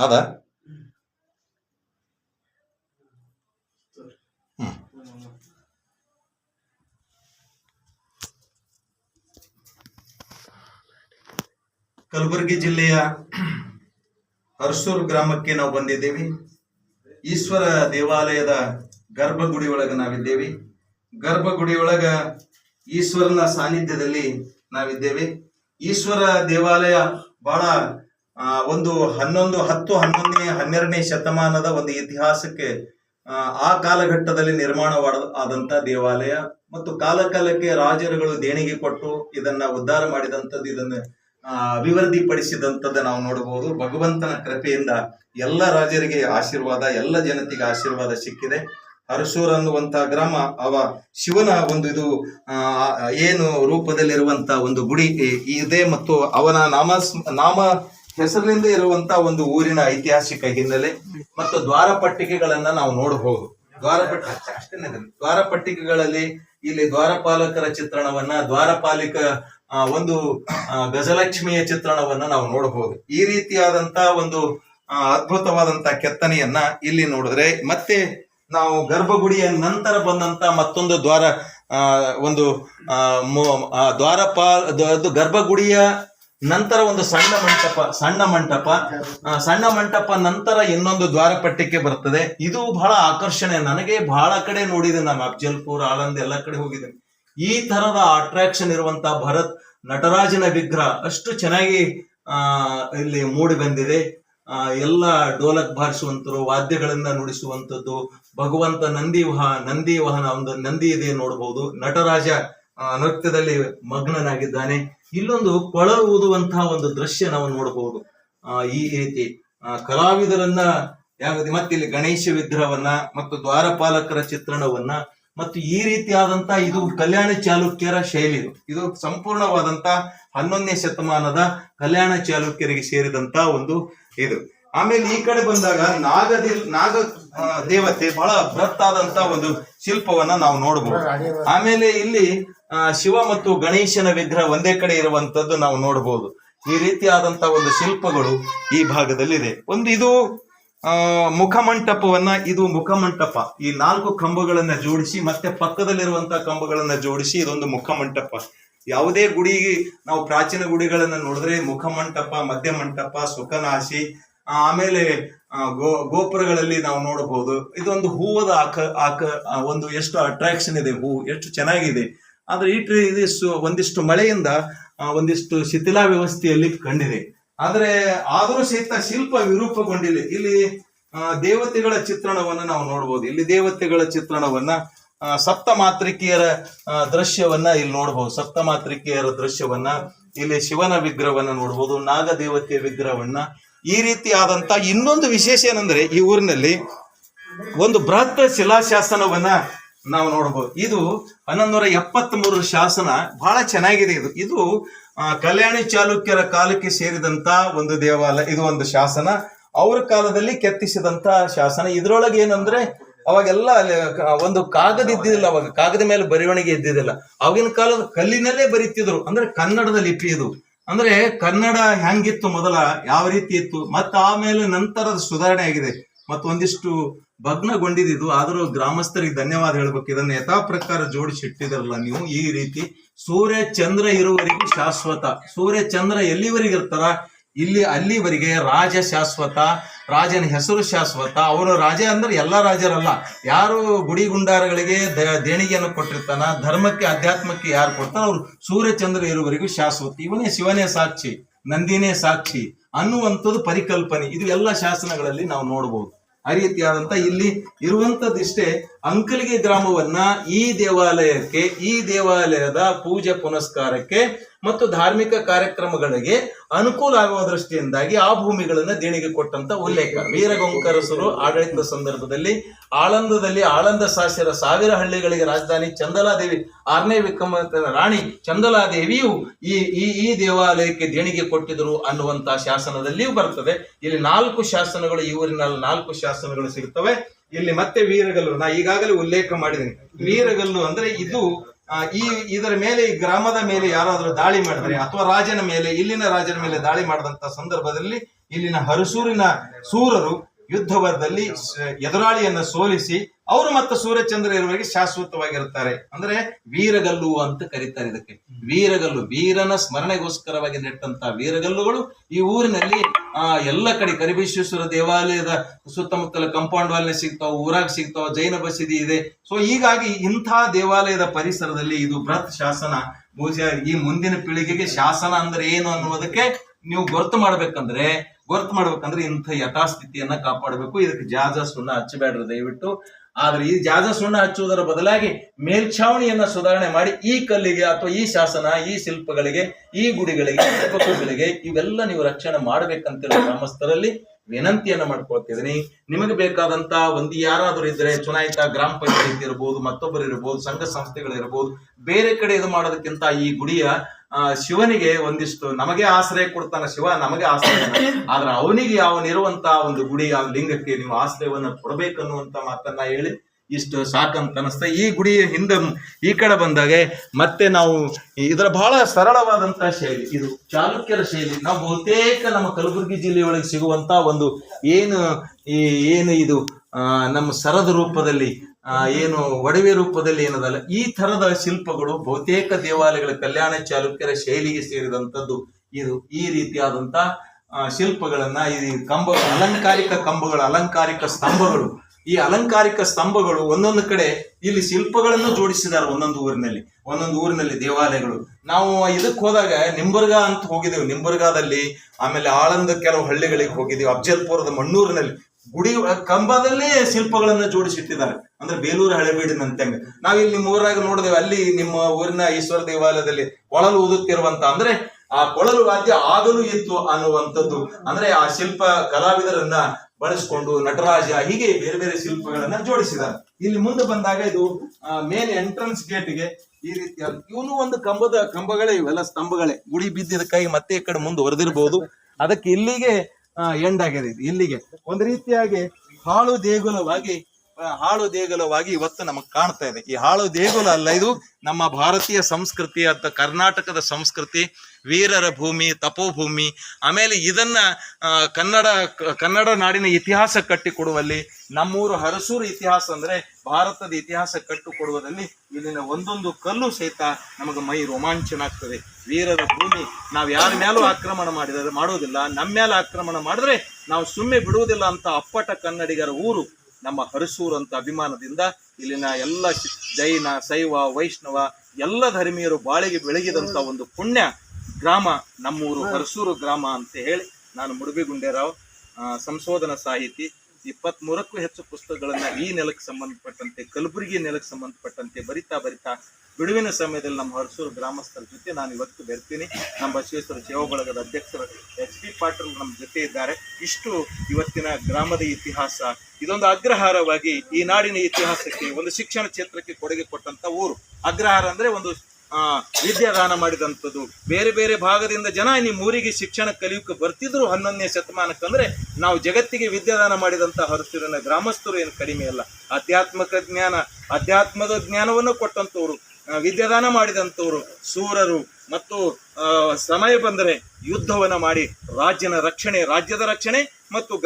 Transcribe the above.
ಅದ. ಕಲಬುರಗಿ ಜಿಲ್ಲೆಯ ಹರ್ಸೂರ್ ಗ್ರಾಮಕ್ಕೆ ನಾವು ಬಂದಿದ್ದೇವೆ. ಈಶ್ವರ ದೇವಾಲಯದ ಗರ್ಭಗುಡಿ ಒಳಗ ನಾವಿದ್ದೇವೆ. ಗರ್ಭಗುಡಿ ಒಳಗ ಈಶ್ವರನ ಸಾನ್ನಿಧ್ಯದಲ್ಲಿ ನಾವಿದ್ದೇವೆ. ಈಶ್ವರ ದೇವಾಲಯ ಬಹಳ ಒಂದು ಹನ್ನೊಂದು ಹತ್ತು ಹನ್ನೊಂದನೇ ಹನ್ನೆರಡನೇ ಶತಮಾನದ ಒಂದು ಇತಿಹಾಸಕ್ಕೆ ಆ, ಕಾಲಘಟ್ಟದಲ್ಲಿ ನಿರ್ಮಾಣವಾದ ಆದಂತ ದೇವಾಲಯ ಮತ್ತು ಕಾಲಕಾಲಕ್ಕೆ ರಾಜರುಗಳು ದೇಣಿಗೆ ಕೊಟ್ಟು ಇದನ್ನ ಉದ್ಧಾರ ಮಾಡಿದಂಥದ್ದು ಇದನ್ನ ಅಭಿವೃದ್ಧಿ ಪಡಿಸಿದಂಥದ್ದು ನಾವು ನೋಡಬಹುದು. ಭಗವಂತನ ಕೃಪೆಯಿಂದ ಎಲ್ಲ ರಾಜರಿಗೆ ಆಶೀರ್ವಾದ ಎಲ್ಲ ಜನತೆಗೆ ಆಶೀರ್ವಾದ ಸಿಕ್ಕಿದೆ. ಅರಸೂರ್ ಅನ್ನುವಂತ ಗ್ರಾಮ ಅವ ಶಿವನ ಒಂದು ಇದು ಏನು ರೂಪದಲ್ಲಿರುವಂತ ಒಂದು ಗುಡಿ ಇದೆ ಮತ್ತು ಅವನ ನಾಮ ನಾಮ ಹೆಸರಿನಿಂದ ಇರುವಂತ ಒಂದು ಊರಿನ ಐತಿಹಾಸಿಕ ಹಿನ್ನೆಲೆ ಮತ್ತು ದ್ವಾರಪಟ್ಟಿಕೆಗಳನ್ನ ನಾವು ನೋಡಬಹುದು ದ್ವಾರಪಟ್ಟ ಅಷ್ಟೇನೆ ಇದೆ. ದ್ವಾರಪಟ್ಟಿಕೆಗಳಲ್ಲಿ ಇಲ್ಲಿ ದ್ವಾರಪಾಲಕರ ಚಿತ್ರಣವನ್ನ ದ್ವಾರಪಾಲಿಕ ಒಂದು ಗಜಲಕ್ಷ್ಮಿಯ ಚಿತ್ರಣವನ್ನ ನಾವು ನೋಡಬಹುದು ಈ ರೀತಿಯಾದಂತ ಒಂದು ಅದ್ಭುತವಾದಂತ ಕೆತ್ತನೆಯನ್ನ ಇಲ್ಲಿ ನೋಡಿದ್ರೆ ಮತ್ತೆ ನಾವು ಗರ್ಭಗುಡಿಯ ನಂತರ ಬಂದಂತ ಮತ್ತೊಂದು ದ್ವಾರ ಒಂದು ಆ, ಮು- ಆ, ದ್ವಾರಪಾ ಅದು ಗರ್ಭಗುಡಿಯ ನಂತರ ಒಂದು ಸಣ್ಣ ಮಂಟಪ ಸಣ್ಣ ಮಂಟಪ. ಸಣ್ಣ ಮಂಟಪ ನಂತರ ಇನ್ನೊಂದು ದ್ವಾರಪಟ್ಟಿಕೆ ಬರ್ತದೆ. ಇದು ಬಹಳ ಆಕರ್ಷಣೆ. ನನಗೆ ಬಹಳ ಕಡೆ ನೋಡಿದೆ ನಾನು ಅಫ್ಜಲ್ಪುರ್, ಆಳಂದ್ ಎಲ್ಲ ಕಡೆ ಹೋಗಿದ್ದೇನೆ ಈ ತರದ ಅಟ್ರಾಕ್ಷನ್ ಇರುವಂತ ಭರತ್ ನಟರಾಜನ ವಿಗ್ರಹ ಅಷ್ಟು ಚೆನ್ನಾಗಿ ಇಲ್ಲಿ ಮೂಡಿ ಬಂದಿದೆ. ಎಲ್ಲ ಡೋಲಕ್ ಬಾರಿಸುವಂತರು, ವಾದ್ಯಗಳನ್ನ ನುಡಿಸುವಂತದ್ದು, ಭಗವಂತ ನಂದಿ ವಾಹ, ನಂದಿ ವಾಹನ ಒಂದು ನಂದಿ ಇದೆ ನೋಡಬಹುದು ನಟರಾಜ ನೃತ್ಯದಲ್ಲಿ ಮಗ್ನನಾಗಿದ್ದಾನೆ. ಇಲ್ಲೊಂದು ಕೊಳ ಊದುವಂತಹ ಒಂದು ದೃಶ್ಯ ನಾವು ನೋಡಬಹುದು. ಈ ರೀತಿ ಕಲಾವಿದರನ್ನ ಯಾವುದೇ ಮತ್ತೆ ಇಲ್ಲಿ ಗಣೇಶ ವಿಗ್ರಹವನ್ನ ಮತ್ತು ದ್ವಾರಪಾಲಕರ ಚಿತ್ರಣವನ್ನ ಮತ್ತು ಈ ರೀತಿಯಾದಂತ ಇದು ಕಲ್ಯಾಣ ಚಾಲುಕ್ಯರ ಶೈಲಿ ಇದು. ಸಂಪೂರ್ಣವಾದಂತ ಹನ್ನೊಂದನೇ ಶತಮಾನದ ಕಲ್ಯಾಣ ಚಾಲುಕ್ಯರಿಗೆ ಸೇರಿದಂತ ಒಂದು ಇದು. ಆಮೇಲೆ ಈ ಕಡೆ ಬಂದಾಗ ನಾಗದಿ, ನಾಗ ದೇವತೆ ಬಹಳ ಬೃಹತ್ತಾದಂತ ಒಂದು ಶಿಲ್ಪವನ್ನ ನಾವು ನೋಡಬಹುದು. ಆಮೇಲೆ ಇಲ್ಲಿ ಶಿವ ಮತ್ತು ಗಣೇಶನ ವಿಗ್ರಹ ಒಂದೇ ಕಡೆ ಇರುವಂತದ್ದು ನಾವು ನೋಡಬಹುದು ಈ ರೀತಿಯಾದಂತ ಒಂದು ಶಿಲ್ಪಗಳು ಈ ಭಾಗದಲ್ಲಿದೆ. ಒಂದು ಇದು, ಆ, ಮುಖಮಂಟಪವನ್ನ ಇದು ಮುಖಮಂಟಪ. ಈ ನಾಲ್ಕು ಕಂಬಗಳನ್ನ ಜೋಡಿಸಿ, ಮತ್ತೆ ಪಕ್ಕದಲ್ಲಿರುವಂತಹ ಕಂಬಗಳನ್ನ ಜೋಡಿಸಿ ಇದೊಂದು ಮುಖಮಂಟಪ. ಯಾವುದೇ ಗುಡಿ, ನಾವು ಪ್ರಾಚೀನ ಗುಡಿಗಳನ್ನ ನೋಡಿದ್ರೆ ಮುಖಮಂಟಪ ಮಧ್ಯಮಂಟಪ ಸುಖನಾಶಿ ಆಮೇಲೆ ಗೋ, ಗೋಪುರಗಳಲ್ಲಿ ನಾವು ನೋಡಬಹುದು. ಇದೊಂದು ಹೂವದ ಆಕ ಆಕ ಒಂದು ಎಷ್ಟು ಅಟ್ರಾಕ್ಷನ್ ಇದೆ, ಹೂ, ಎಷ್ಟು ಚೆನ್ನಾಗಿದೆ. ಆದ್ರೆ ಈ ಟ್ರೀ ಇದಿಷ್ಟು ಒಂದಿಷ್ಟು ಮಳೆಯಿಂದ ಒಂದಿಷ್ಟು ಶಿಥಿಲಾ ವ್ಯವಸ್ಥೆಯಲ್ಲಿ ಕಂಡಿದೆ. ಆದರೆ ಆದರೂ ಸಹಿತ ಶಿಲ್ಪ ವಿರೂಪಗೊಂಡಿದೆ. ಇಲ್ಲಿ ದೇವತೆಗಳ ಚಿತ್ರಣವನ್ನು ನಾವು ನೋಡಬಹುದು ಇಲ್ಲಿ ದೇವತೆಗಳ ಚಿತ್ರಣವನ್ನ ಸಪ್ತ ಮಾತೃಕೆಯರ ದೃಶ್ಯವನ್ನ ಇಲ್ಲಿ ನೋಡಬಹುದು ಸಪ್ತ ಮಾತೃಕೆಯರ ದೃಶ್ಯವನ್ನ, ಇಲ್ಲಿ ಶಿವನ ವಿಗ್ರಹವನ್ನ ನೋಡಬಹುದು ನಾಗದೇವತೆಯ ವಿಗ್ರಹವನ್ನ. ಈ ರೀತಿಯಾದಂತ ಇನ್ನೊಂದು ವಿಶೇಷ ಏನಂದ್ರೆ, ಈ ಊರಿನಲ್ಲಿ ಒಂದು ಬೃಹತ್ ಶಿಲಾಶಾಸನವನ್ನ ನಾವು ನೋಡಬಹುದು. ಇದು ಹನ್ನೊಂದೂರ ಎಪ್ಪತ್ತ್ ಮೂರು ಶಾಸನ. ಬಹಳ ಚೆನ್ನಾಗಿದೆ ಇದು. ಇದು ಕಲ್ಯಾಣಿ ಚಾಲುಕ್ಯರ ಕಾಲಕ್ಕೆ ಸೇರಿದಂತ ಒಂದು ದೇವಾಲಯ, ಇದು ಒಂದು ಶಾಸನ. ಅವ್ರ ಕಾಲದಲ್ಲಿ ಕೆತ್ತಿಸಿದಂತ ಶಾಸನ. ಇದ್ರೊಳಗೆ ಏನಂದ್ರೆ, ಅವಾಗೆಲ್ಲ ಒಂದು ಕಾಗದ ಇದ್ದಿದ್ದಿಲ್ಲ. ಅವಾಗ ಕಾಗದ ಮೇಲೆ ಬರವಣಿಗೆ ಇದ್ದಿದ್ದಿಲ್ಲ. ಅವಾಗಿನ ಕಾಲದ ಕಲ್ಲಿನಲ್ಲೇ ಬರೀತಿದ್ರು. ಅಂದ್ರೆ ಕನ್ನಡದ ಲಿಪಿ ಇದು. ಅಂದ್ರೆ ಕನ್ನಡ ಹೆಂಗಿತ್ತು ಮೊದಲ? ಯಾವ ರೀತಿ ಇತ್ತು? ಮತ್ತ ಆಮೇಲೆ ನಂತರದ ಸುಧಾರಣೆ ಆಗಿದೆ. ಮತ್ತು ಒಂದಿಷ್ಟು ಭಗ್ನಗೊಂಡಿದ್ದು ಆದರೂ ಗ್ರಾಮಸ್ಥರಿಗೆ ಧನ್ಯವಾದ ಹೇಳ್ಬೇಕು. ಇದನ್ನ ಯಥಾ ಪ್ರಕಾರ ಜೋಡಿಸಿ ಇಟ್ಟಿದಾರಲ್ಲ ನೀವು ಈ ರೀತಿ. ಸೂರ್ಯ ಚಂದ್ರ ಇರುವವರೆಗೂ ಶಾಶ್ವತ. ಸೂರ್ಯ ಚಂದ್ರ ಎಲ್ಲಿವರೆಗೆ ಇರ್ತಾರ? ಇಲ್ಲಿ ಅಲ್ಲಿವರೆಗೆ ರಾಜ ಶಾಶ್ವತ, ರಾಜನ ಹೆಸರು ಶಾಶ್ವತ. ಅವರು ರಾಜ ಅಂದ್ರೆ ಎಲ್ಲ ರಾಜರಲ್ಲ. ಯಾರು ಗುಡಿ ಗುಂಡಾರಗಳಿಗೆ ದೇಣಿಗೆಯನ್ನು ಕೊಟ್ಟಿರ್ತಾನ, ಧರ್ಮಕ್ಕೆ ಅಧ್ಯಾತ್ಮಕ್ಕೆ ಯಾರು ಕೊಡ್ತಾರ ಅವ್ರು ಸೂರ್ಯ ಚಂದ್ರ ಇರುವವರೆಗೂ ಶಾಶ್ವತ. ಇವನೇ ಶಿವನೇ ಸಾಕ್ಷಿ, ನಂದಿನೇ ಸಾಕ್ಷಿ ಅನ್ನುವಂಥದ್ದು ಪರಿಕಲ್ಪನೆ. ಇದು ಎಲ್ಲ ಶಾಸನಗಳಲ್ಲಿ ನಾವು ನೋಡಬಹುದು ಆ ಇಲ್ಲಿ ಇರುವಂತದಿಷ್ಟೇ ಅಂಕಲಿಗೆ ಗ್ರಾಮವನ್ನ ಈ ದೇವಾಲಯಕ್ಕೆ ಈ ದೇವಾಲಯದ ಪೂಜೆ ಪುನಸ್ಕಾರಕ್ಕೆ ಮತ್ತು ಧಾರ್ಮಿಕ ಕಾರ್ಯಕ್ರಮಗಳಿಗೆ ಅನುಕೂಲ ಆಗುವ ದೃಷ್ಟಿಯಿಂದಾಗಿ ಆ ಭೂಮಿಗಳನ್ನು ದೇಣಿಗೆ ಕೊಟ್ಟಂತ ಉಲ್ಲೇಖ. ವೀರಗೊಂಕರಸರು ಆಡಳಿತ ಸಂದರ್ಭದಲ್ಲಿ ಆಳಂದದಲ್ಲಿ ಆಳಂದ ಸಾಸಿರ ಸಾವಿರ ಹಳ್ಳಿಗಳಿಗೆ ರಾಜಧಾನಿ ಚಂದಲಾದೇವಿ, ಆರನೇ ವಿಕ್ರಮ ರಾಣಿ ಚಂದಲಾದೇವಿಯು ಈ ಈ ಈ ದೇವಾಲಯಕ್ಕೆ ದೇಣಿಗೆ ಕೊಟ್ಟಿದ್ರು ಅನ್ನುವಂತಹ ಶಾಸನದಲ್ಲಿಯೂ ಬರ್ತದೆ. ಇಲ್ಲಿ ನಾಲ್ಕು ಶಾಸನಗಳು, ಈ ಊರಿನಲ್ಲಿ ನಾಲ್ಕು ಶಾಸನಗಳು ಸಿಗುತ್ತವೆ ಇಲ್ಲಿ ಮತ್ತೆ ವೀರಗಲ್ಲು ನಾ ಈಗಾಗಲೇ ಉಲ್ಲೇಖ ಮಾಡಿದ್ದೀನಿ ವೀರಗಲ್ಲು ಅಂದ್ರೆ ಇದು ಈ ಇದರ ಮೇಲೆ, ಈ ಗ್ರಾಮದ ಮೇಲೆ ಯಾರಾದರೂ ದಾಳಿ ಮಾಡಿದ್ರೆ ಅಥವಾ ರಾಜನ ಮೇಲೆ, ಇಲ್ಲಿನ ರಾಜನ ಮೇಲೆ ದಾಳಿ ಮಾಡಿದಂತ ಸಂದರ್ಭದಲ್ಲಿ ಇಲ್ಲಿನ ಹರಸೂರಿನ ಸೂರರು ಯುದ್ಧವರದಲ್ಲಿ ಎದುರಾಳಿಯನ್ನ ಸೋಲಿಸಿ ಅವರು ಮತ್ತೆ ಸೂರ್ಯಚಂದ್ರ ಇರುವವರೆಗೆ ಶಾಶ್ವತವಾಗಿರುತ್ತಾರೆ. ಅಂದ್ರೆ ವೀರಗಲ್ಲು ಅಂತ ಕರೀತಾರೆ ಇದಕ್ಕೆ. ವೀರಗಲ್ಲು, ವೀರನ ಸ್ಮರಣೆಗೋಸ್ಕರವಾಗಿ ನೆಟ್ಟಂತ ವೀರಗಲ್ಲುಗಳು ಈ ಊರಿನಲ್ಲಿ, ಆ, ಎಲ್ಲ ಕಡೆ ಕರಿಬೀಶ್ವರ ದೇವಾಲಯದ ಸುತ್ತಮುತ್ತಲ ಕಾಂಪೌಂಡ್ ವಾಲ್ನೆ ಸಿಗ್ತಾವ, ಊರಾಗ ಸಿಗ್ತಾವ, ಜೈನ ಬಸದಿ ಇದೆ. ಸೊ ಹೀಗಾಗಿ ಇಂಥ ದೇವಾಲಯದ ಪರಿಸರದಲ್ಲಿ ಇದು ಬೃಹತ್ ಶಾಸನ. ಈ ಮುಂದಿನ ಪೀಳಿಗೆಗೆ ಶಾಸನ ಅಂದ್ರೆ ಏನು ಅನ್ನುವುದಕ್ಕೆ ನೀವು ಗೊತ್ತು ಮಾಡ್ಬೇಕಂದ್ರೆ ಗೊತ್ತು ಮಾಡ್ಬೇಕಂದ್ರೆ ಇಂಥ ಯಥಾಸ್ಥಿತಿಯನ್ನ ಕಾಪಾಡಬೇಕು. ಇದಕ್ಕೆ ಜಾಜ ಸುಣ್ಣ ಹಚ್ಚಬೇಡ್ರಿ ದಯವಿಟ್ಟು. ಆದ್ರೆ ಈ ಜಾಜ ಸುಣ್ಣ ಹಚ್ಚುವುದರ ಬದಲಾಗಿ ಮೇಲ್ಛಾವಣಿಯನ್ನ ಸುಧಾರಣೆ ಮಾಡಿ ಈ ಕಲ್ಲಿಗೆ ಅಥವಾ ಈ ಶಾಸನ, ಈ ಶಿಲ್ಪಗಳಿಗೆ, ಈ ಗುಡಿಗಳಿಗೆ ಶಿಲ್ಪಗಳಿಗೆ ಇವೆಲ್ಲ ನೀವು ರಕ್ಷಣೆ ಮಾಡ್ಬೇಕಂತೇಳಿ ಗ್ರಾಮಸ್ಥರಲ್ಲಿ ವಿನಂತಿಯನ್ನ ಮಾಡ್ಕೊಳ್ತಿದ್ದೀನಿ. ನಿಮಗೆ ಬೇಕಾದಂತ ಒಂದು ಯಾರಾದರೂ ಇದ್ರೆ ಚುನಾಯಿತ ಗ್ರಾಮ ಪಂಚಾಯತ್ ಇರಬಹುದು ಮತ್ತೊಬ್ಬರು ಇರಬಹುದು ಸಂಘ ಸಂಸ್ಥೆಗಳಿರ್ಬೋದು, ಬೇರೆ ಕಡೆ ಇದು ಮಾಡೋದಕ್ಕಿಂತ ಈ ಗುಡಿಯ ಶಿವನಿಗೆ ಒಂದಿಷ್ಟು ನಮಗೆ ಆಶ್ರಯ ಕೊಡ್ತಾನೆ ಶಿವ, ನಮಗೆ ಆಶ್ರಯ ಆದ್ರೆ ಅವನಿಗೆ ಅವನಿರುವಂತ ಒಂದು ಗುಡಿ, ಆ ಲಿಂಗಕ್ಕೆ ನೀವು ಆಶ್ರಯವನ್ನ ಕೊಡಬೇಕನ್ನುವಂತ ಮಾತನ್ನ ಹೇಳಿ ಇಷ್ಟು ಸಾಕಂತ ಅನಿಸ್ತದೆ ಈ ಗುಡಿಯ ಹಿಂದೆ, ಈ ಕಡೆ ಬಂದಾಗ ಮತ್ತೆ ನಾವು ಇದರ ಬಹಳ ಸರಳವಾದಂತಹ ಶೈಲಿ, ಇದು ಚಾಲುಕ್ಯರ ಶೈಲಿ. ನಾವು ಬಹುತೇಕ ನಮ್ಮ ಕಲಬುರಗಿ ಜಿಲ್ಲೆಯೊಳಗೆ ಸಿಗುವಂತ ಒಂದು ಏನು ಈ, ಏನು ಇದು ನಮ್ಮ ಸರದ ರೂಪದಲ್ಲಿ ಏನು ಒಡವೆ ರೂಪದಲ್ಲಿ ಏನದಲ್ಲ, ಈ ತರದ ಶಿಲ್ಪಗಳು ಬಹುತೇಕ ದೇವಾಲಯಗಳ ಕಲ್ಯಾಣ ಚಾಲುಕ್ಯರ ಶೈಲಿಗೆ ಸೇರಿದಂತದ್ದು ಇದು ಈ ರೀತಿಯಾದಂತ ಶಿಲ್ಪಗಳನ್ನ ಈ ಕಂಬ, ಅಲಂಕಾರಿಕ ಕಂಬಗಳು, ಅಲಂಕಾರಿಕ ಸ್ತಂಭಗಳು. ಈ ಅಲಂಕಾರಿಕ ಸ್ತಂಭಗಳು ಒಂದೊಂದು ಕಡೆ ಇಲ್ಲಿ ಶಿಲ್ಪಗಳನ್ನು ಜೋಡಿಸಿದ್ದಾರೆ ಒಂದೊಂದು ಊರಿನಲ್ಲಿ ಒಂದೊಂದು ಊರಿನಲ್ಲಿ ದೇವಾಲಯಗಳು. ನಾವು ಇದಕ್ಕೆ ಹೋದಾಗ ನಿಂಬರ್ಗ ಅಂತ ಹೋಗಿದ್ದೇವೆ. ನಿಂಬರ್ಗಾದಲ್ಲಿ ಆಮೇಲೆ ಆಳಂದ ಕೆಲವು ಹಳ್ಳಿಗಳಿಗೆ ಹೋಗಿದ್ದೀವಿ. ಅಫ್ಜಲ್ಪುರದ ಮಣ್ಣೂರಿನಲ್ಲಿ ಗುಡಿ ಕಂಬದಲ್ಲೇ ಶಿಲ್ಪಗಳನ್ನ ಜೋಡಿಸಿಟ್ಟಿದ್ದಾರೆ. ಅಂದ್ರೆ ಬೇಲೂರು ಹಳೆಬೀಡಿನಂತಂಗ ನಾವ್ ಇಲ್ಲಿ ನಿಮ್ಮ ಊರಾಗ ನೋಡಿದೇವೆ, ಅಲ್ಲಿ ನಿಮ್ಮ ಊರಿನ ಈಶ್ವರ ದೇವಾಲಯದಲ್ಲಿ ಕೊಳಲು ಊದುತ್ತಿರುವಂತ, ಅಂದ್ರೆ ಆ ಕೊಳಲು ವಾದ್ಯ ಆಗಲು ಇತ್ತು ಅನ್ನುವಂಥದ್ದು. ಅಂದ್ರೆ ಆ ಶಿಲ್ಪ ಕಲಾವಿದರನ್ನ ಬಳಸಿಕೊಂಡು ನಟರಾಜ ಹೀಗೆ ಬೇರೆ ಬೇರೆ ಶಿಲ್ಪಗಳನ್ನ ಜೋಡಿಸಿದ್ದಾರೆ. ಇಲ್ಲಿ ಮುಂದೆ ಬಂದಾಗ ಇದು ಮೇನ್ ಎಂಟ್ರನ್ಸ್ ಗೇಟ್ಗೆ ಈ ರೀತಿಯ ಇವನು ಒಂದು ಕಂಬದ, ಕಂಬಗಳೇ ಇವೆಲ್ಲ ಸ್ತಂಭಗಳೇ. ಗುಡಿ ಬಿದ್ದಿದ್ದಕ್ಕಾಗಿ ಮತ್ತೆ ಈ ಕಡೆ ಮುಂದೆ ಹೊರದಿರಬಹುದು ಅದಕ್ಕೆ ಇಲ್ಲಿಗೆ ಎಂಡ್ ಆಗಿದೆ. ಇಲ್ಲಿಗೆ ಒಂದು ರೀತಿಯಾಗಿ ಹಾಳು ದೇಗುಲವಾಗಿ ಹಾಳು ದೇಗುಲವಾಗಿ ಇವತ್ತು ನಮಗೆ ಕಾಣ್ತಾ ಇದೆ. ಈ ಹಾಳು ದೇಗುಲ ಅಲ್ಲ ಇದು ನಮ್ಮ ಭಾರತೀಯ ಸಂಸ್ಕೃತಿ ಅಂತ ಕರ್ನಾಟಕದ ಸಂಸ್ಕೃತಿ, ವೀರರ ಭೂಮಿ, ತಪೋಭೂಮಿ, ಆಮೇಲೆ ಇದನ್ನ ಕನ್ನಡ ಕನ್ನಡ ನಾಡಿನ ಇತಿಹಾಸ ಕಟ್ಟಿಕೊಡುವಲ್ಲಿ, ನಮ್ಮೂರು ಹರಸೂರು ಇತಿಹಾಸ ಅಂದ್ರೆ ಭಾರತದ ಇತಿಹಾಸ ಕಟ್ಟಿಕೊಡುವುದಲ್ಲಿ ಇಲ್ಲಿನ ಒಂದೊಂದು ಕಲ್ಲು ಸಹಿತ ನಮಗೆ ಮೈ ರೋಮಾಂಚನ ಆಗ್ತದೆ. ವೀರರ ಭೂಮಿ, ನಾವು ಯಾರ ಮೇಲೂ ಆಕ್ರಮಣ ಮಾಡಿದರೆ, ಮಾಡೋದಿಲ್ಲ. ನಮ್ಮ ಮೇಲೆ ಆಕ್ರಮಣ ಮಾಡಿದ್ರೆ ನಾವು ಸುಮ್ಮನೆ ಬಿಡುವುದಿಲ್ಲ ಅಂತ ಅಪ್ಪಟ ಕನ್ನಡಿಗರ ಊರು. ನಮ್ಮ ಹರಸೂರು ಅಂತ ಅಭಿಮಾನದಿಂದ ಇಲ್ಲಿನ ಎಲ್ಲ ಜೈನ ಶೈವ ವೈಷ್ಣವ ಎಲ್ಲ ಧರ್ಮೀಯರು ಬಾಳಿಗೆ ಬೆಳಗಿದಂತ ಒಂದು ಪುಣ್ಯ ಗ್ರಾಮ ನಮ್ಮೂರು ಹರಸೂರು ಗ್ರಾಮ ಅಂತ ಹೇಳಿ ನಾನು ಮುಡುಬಿ ಗುಂಡೇರಾವ್ ಆ, ಸಂಶೋಧನಾ ಸಾಹಿತಿ. ಇಪ್ಪತ್ತ್ ಮೂರಕ್ಕೂ ಹೆಚ್ಚು ಪುಸ್ತಕಗಳನ್ನ ಈ ನೆಲಕ್ಕೆ ಸಂಬಂಧಪಟ್ಟಂತೆ ಕಲಬುರಗಿ ನೆಲಕ್ಕೆ ಸಂಬಂಧಪಟ್ಟಂತೆ ಬರಿತಾ ಬರಿತಾ ಬಿಡುವಿನ ಸಮಯದಲ್ಲಿ ನಮ್ಮ ಹರಸೂರು ಗ್ರಾಮಸ್ಥರ ಜೊತೆ ನಾನು ಇವತ್ತು ಬೆರ್ತೀನಿ. ನಮ್ಮ ಬಸವೇಶ್ವರ ಸೇವಾ ಬಳಗದ ಅಧ್ಯಕ್ಷರು ಎಚ್ ಪಿ ಪಾಟೀಲ್ ನಮ್ಮ ಜೊತೆ ಇದ್ದಾರೆ. ಇಷ್ಟು ಇವತ್ತಿನ ಗ್ರಾಮದ ಇತಿಹಾಸ. ಇದೊಂದು ಅಗ್ರಹಾರವಾಗಿ ಈ ನಾಡಿನ ಇತಿಹಾಸಕ್ಕೆ, ಒಂದು ಶಿಕ್ಷಣ ಕ್ಷೇತ್ರಕ್ಕೆ ಕೊಡುಗೆ ಕೊಟ್ಟಂತ ಊರು. ಅಗ್ರಹಾರ ಅಂದ್ರೆ ಒಂದು ವಿದ್ಯಾದಾನ ಮಾಡಿದಂಥದ್ದು. ಬೇರೆ ಬೇರೆ ಭಾಗದಿಂದ ಜನ ನಿಮ್ಮ ಊರಿಗೆ ಶಿಕ್ಷಣ ಕಲಿಯೋಕೆ ಬರ್ತಿದ್ರು ಹನ್ನೊಂದನೇ ಶತಮಾನಕ್ಕೆ ಅಂದ್ರೆ ನಾವು ಜಗತ್ತಿಗೆ ವಿದ್ಯಾದಾನ ಮಾಡಿದಂತ ಹರಸೂರಿನ ಗ್ರಾಮಸ್ಥರು ಏನು ಕಡಿಮೆ ಅಲ್ಲ. ಆಧ್ಯಾತ್ಮಿಕ ಜ್ಞಾನ ಅಧ್ಯಾತ್ಮದ ಜ್ಞಾನವನ್ನು ಕೊಟ್ಟಂಥವ್ರು ವಿದ್ಯಾದಾನ ಮಾಡಿದಂಥವರು ಸೂರರು ಮತ್ತು ಸಮಯ ಬಂದರೆ ಯುದ್ಧವನ್ನು ಮಾಡಿ ರಾಜ್ಯನ ರಕ್ಷಣೆ ರಾಜ್ಯದ ರಕ್ಷಣೆ ಮತ್ತು